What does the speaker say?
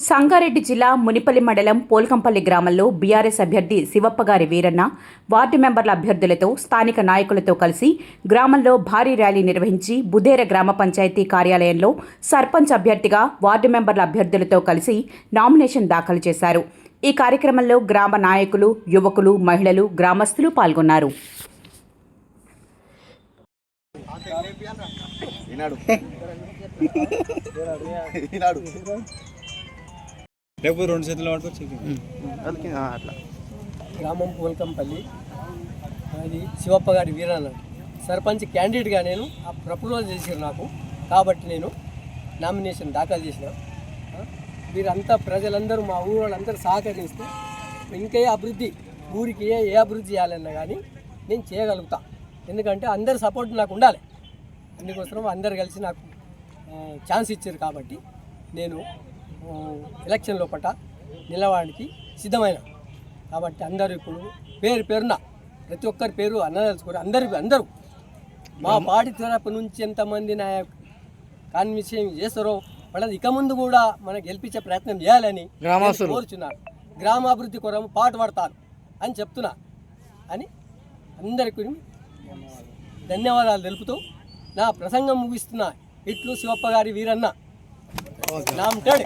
సంగారెడ్డి జిల్లా మునిపల్లి మండలం పోల్కంపల్లి గ్రామంలో బీఆర్ఎస్ అభ్యర్థి శివప్పగారి వీరన్న వార్డు మెంబర్ల అభ్యర్థులతో స్థానిక నాయకులతో కలిసి గ్రామంలో భారీ ర్యాలీ నిర్వహించి బుధేర గ్రామ పంచాయతీ కార్యాలయంలో సర్పంచ్ అభ్యర్థిగా వార్డు మెంబర్ల అభ్యర్థులతో కలిసి నామినేషన్ దాఖలు చేశారు. ఈ కార్యక్రమంలో గ్రామ నాయకులు యువకులు మహిళలు గ్రామస్తులు పాల్గొన్నారు. ఈనాడు. ఈనాడు. లేకపోతే రెండు చేతులు అట్లా. గ్రామం పోల్కంపల్లి అది శివప్ప గారి వీరన్న సర్పంచ్ క్యాండిడేట్గా నేను ఆ ప్రపోజల్ చేశారు నాకు. కాబట్టి నేను నామినేషన్ దాఖలు చేసిన. వీరంతా ప్రజలందరూ మా ఊరు వాళ్ళందరూ సహకరిస్తే ఇంకా ఏ అభివృద్ధి ఊరికి ఏ ఏ అభివృద్ధి చేయాలన్నా కానీ నేను చేయగలుగుతా. ఎందుకంటే అందరి సపోర్ట్ నాకు ఉండాలి. అందుకోసం అందరు కలిసి నాకు ఛాన్స్ ఇచ్చారు కాబట్టి నేను ఎలక్షన్ లోపల నిలవడానికి సిద్ధమైన. కాబట్టి అందరూ ఇప్పుడు పేరు పేరున ప్రతి ఒక్కరి పేరు అన్నదలుచుకోరు అందరు అందరూ మా పార్టీ తరపు నుంచి ఎంతమంది నా కాన్విషన్ చేస్తారో వాళ్ళది ఇక ముందు కూడా మనం గెలిపించే ప్రయత్నం చేయాలని నేను కోరుచున్నాను. గ్రామాభివృద్ధి కొరకు పాటు పడతాను అని చెప్తున్నా. అని అందరికీ ధన్యవాదాలు తెలుపుతూ నా ప్రసంగం ముగిస్తున్నా. ఇట్లు శివప్ప గారి వీరన్న. नाम टड़